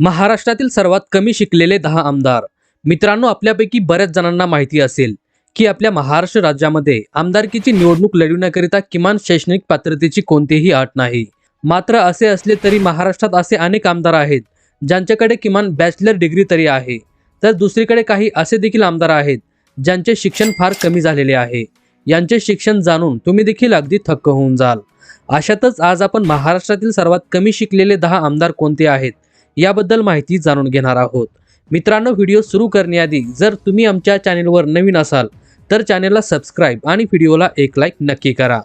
महाराष्ट्रातील सर्वात कमी शिकलेले दहा आमदार. मित्रांनो आपल्यापैकी बऱ्याच जणांना माहिती असेल की आपल्या महाराष्ट्र राज्यामध्ये आमदारकीची निवडणूक लढविण्याकरिता किमान शैक्षणिक पात्रतेची कोणतीही अट नाही. मात्र असे असले तरी महाराष्ट्रात असे अनेक आमदार आहेत ज्यांच्याकडे किमान बॅचलर डिग्री तरी आहे. तर दुसरीकडे काही असे देखील आमदार आहेत ज्यांचे शिक्षण फार कमी झालेले आहे. यांचे शिक्षण जाणून तुम्ही देखील अगदी थक्क होऊन जाल. अशातच आज आपण महाराष्ट्रातील सर्वात कमी शिकलेले दहा आमदार कोणते आहेत? याबद्दल माहिती जाणून घेणार आहोत. मित्रांनो व्हिडिओ सुरू करण्याआधी जर तुम्ही आमच्या चॅनेलवर नवीन असाल तर चॅनेलला सबस्क्राईब आणि व्हिडिओला एक लाईक नक्की करा.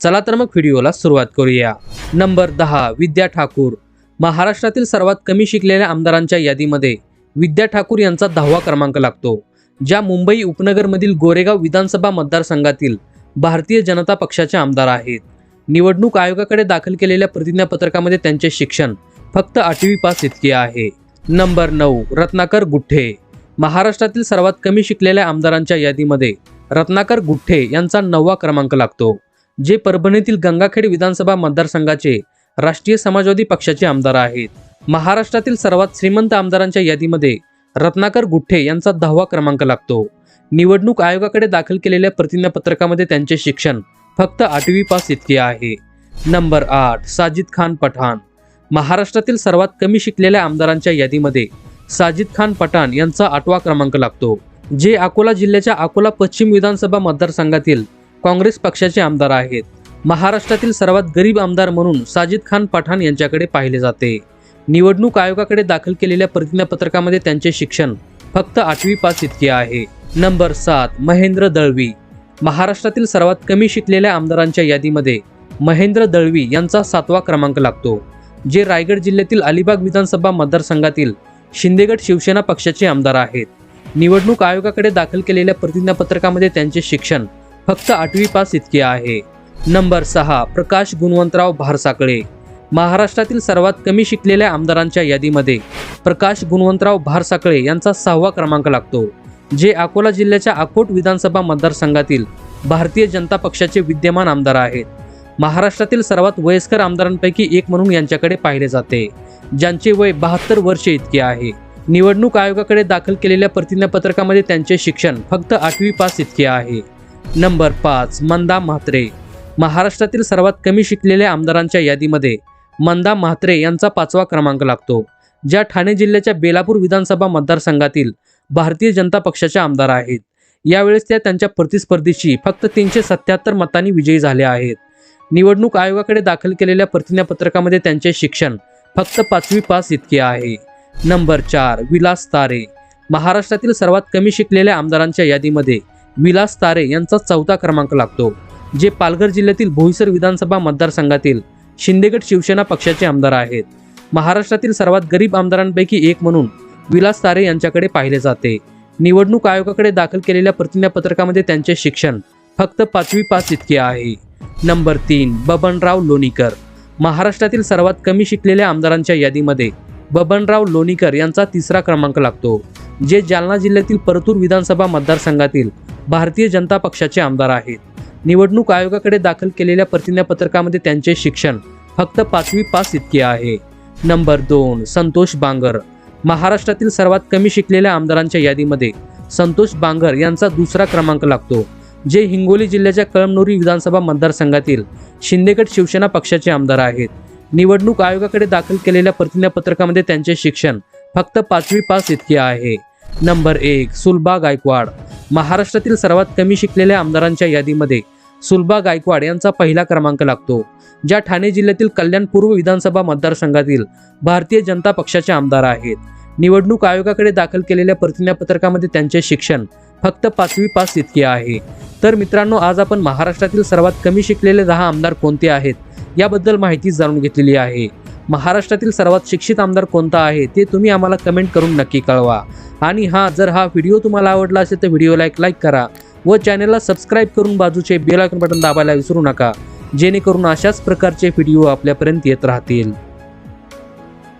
चला तर मग व्हिडिओला सुरुवात करूया. नंबर दहा विद्या ठाकूर. महाराष्ट्रातील सर्वात कमी शिकलेल्या आमदारांच्या यादीमध्ये विद्या ठाकूर यांचा दहावा क्रमांक लागतो ज्या मुंबई उपनगरमधील गोरेगाव विधानसभा मतदारसंघातील भारतीय जनता पक्षाचे आमदार आहेत. निवडणूक आयोगाकडे दाखल केलेल्या प्रतिज्ञापत्रकामध्ये त्यांचे शिक्षण फक्त आठवी पास इतके आहे. नंबर नऊ रत्नाकर गुठ्ठे. महाराष्ट्रातील सर्वात कमी शिकलेल्या आमदारांच्या यादीमध्ये रत्नाकर गुठ्ठे यांचा नववा क्रमांक लागतो जे परभणीतील गंगाखेड विधानसभा मतदारसंघाचे राष्ट्रीय समाजवादी पक्षाचे आमदार आहेत. महाराष्ट्रातील सर्वात श्रीमंत आमदारांच्या यादीमध्ये रत्नाकर गुठ्ठे यांचा दहावा क्रमांक लागतो. निवडणूक आयोगाकडे दाखल केलेल्या प्रतिज्ञापत्रकामध्ये त्यांचे शिक्षण फक्त आठवी पास इतके आहे. नंबर आठ साजिद खान पठाण. महाराष्ट्रातील सर्वात कमी शिकलेल्या आमदारांच्या यादीमध्ये साजिद खान पठाण यांचा आठवा क्रमांक लागतो जे अकोला जिल्ह्याच्या अकोला पश्चिम विधानसभा मतदारसंघातील काँग्रेस पक्षाचे आमदार आहेत. महाराष्ट्रातील सर्वात गरीब आमदार म्हणून साजिद खान पठाण यांच्याकडे पाहिले जाते. निवडणूक आयोगाकडे दाखल केलेल्या प्रतिज्ञापत्रकामध्ये त्यांचे शिक्षण फक्त आठवी पास इतके आहे. नंबर सात महेंद्र दळवी. महाराष्ट्रातील सर्वात कमी शिकलेल्या आमदारांच्या यादीमध्ये महेंद्र दळवी यांचा सातवा क्रमांक लागतो. जे रायगड जिल्ह्यातील अलिबाग विधानसभा मतदारसंघातील शिंदेगड शिवसेना पक्षाचे आमदार आहेत. निवडणूक आयोगाकडे दाखल केलेल्या प्रतिज्ञापत्रकामध्ये त्यांचे शिक्षण फक्त आठवी पास इतके आहे. नंबर सहा प्रकाश गुणवंतराव भारसाकळे. महाराष्ट्रातील सर्वात कमी शिकलेल्या आमदारांच्या यादीमध्ये प्रकाश गुणवंतराव भारसाकळे यांचा सहावा क्रमांक लागतो जे अकोला जिल्ह्याच्या अकोट विधानसभा मतदारसंघातील भारतीय जनता पक्षाचे विद्यमान आमदार आहेत. महाराष्ट्रातील सर्वात वयस्कर आमदारांपैकी एक म्हणून यांच्याकडे पाहिले जाते. ज्यांचे वय बहात्तर वर्षे इतके आहे. निवडणूक आयोगाकडे दाखल केलेल्या प्रतिज्ञापत्रकामध्ये त्यांचे शिक्षण फक्त आठवी पास इतके आहे. नंबर पाच मंदा म्हात्रे. महाराष्ट्रातील सर्वात कमी शिकलेल्या आमदारांच्या यादीमध्ये मंदा म्हात्रे यांचा पाचवा क्रमांक लागतो ज्या ठाणे जिल्ह्याच्या बेलापूर विधानसभा मतदारसंघातील भारतीय जनता पक्षाच्या आमदार आहेत. यावेळेस त्या त्यांच्या प्रतिस्पर्धीशी फक्त तीनशे सत्याहत्तर मतांनी विजयी झाल्या आहेत. निवडणूक आयोगाकडे दाखल केलेल्या प्रतिज्ञापत्रकामध्ये त्यांचे शिक्षण फक्त पाचवी पास इतके आहे. नंबर चार विलास तारे. महाराष्ट्रातील सर्वात कमी शिकलेल्या आमदारांच्या यादीमध्ये विलास तारे यांचा चौथा क्रमांक लागतो जे पालघर जिल्ह्यातील भोईसर विधानसभा मतदारसंघातील शिंदेगड शिवसेना पक्षाचे आमदार आहेत. महाराष्ट्रातील सर्वात गरीब आमदारांपैकी एक म्हणून विलास तारे यांच्याकडे पाहिले जाते. निवडणूक आयोगाकडे दाखल केलेल्या प्रतिज्ञापत्रकामध्ये त्यांचे शिक्षण फक्त पाचवी पास इतके आहे. नंबर तीन बबनराव लोणीकर. महाराष्ट्रातील सर्वात कमी शिकलेल्या आमदारांच्या यादीमध्ये बबनराव लोणीकर यांचा तिसरा क्रमांक लागतो जे जालना जिल्ह्यातील परतूर विधानसभा मतदारसंघातील भारतीय जनता पक्षाचे आमदार आहेत. निवडणूक आयोगाकडे दाखल केलेल्या प्रतिज्ञापत्रकामध्ये त्यांचे शिक्षण फक्त पाचवी पास इतके आहे. नंबर दोन संतोष बांगर. महाराष्ट्रातील सर्वात कमी शिकलेल्या आमदारांच्या यादीमध्ये संतोष बांगर यांचा दुसरा क्रमांक लागतो जे हिंगोली जिल्ह्याच्या कळमनुरी विधानसभा मतदारसंघातील शिंदेगड शिवसेना पक्षाचे आमदार आहेत. निवडणूक आयोगाकडे दाखल केलेल्या प्रतिज्ञापत्रकामध्ये त्यांचे शिक्षण फक्त पाचवी पास इतके आहे. नंबर एक सुलभा गायकवाड. महाराष्ट्रातील सर्वात कमी शिकलेल्या आमदारांच्या यादीमध्ये सुलभा गायकवाड यांचा पहिला क्रमांक लागतो ज्या ठाणे जिल्ह्यातील कल्याण पूर्व विधानसभा मतदारसंघातील भारतीय जनता पक्षाचे आमदार आहेत. निवडणूक आयोगाकडे दाखल केलेल्या प्रतिज्ञापत्रकामध्ये त्यांचे शिक्षण फक्त पाचवी पास इतके आहे. तर मित्रांनो आज आपण महाराष्ट्रातील सर्वात कमी शिकलेले दहा आमदार कोणते आहेत याबद्दल माहिती जाणून घेतलेली आहे. महाराष्ट्रातील सर्वात शिक्षित आमदार कोणता आहे ते तुम्ही आम्हाला कमेंट करून नक्की कळवा. आणि हां जर हा व्हिडिओ तुम्हाला आवडला असेल तर व्हिडिओला एक लाईक करा व चॅनलला सबस्क्राईब करून बाजूचे बेल आयकॉन बटन दाबायला विसरू नका जेणेकरून अशाच प्रकारचे व्हिडिओ आपल्यापर्यंत येत राहतील.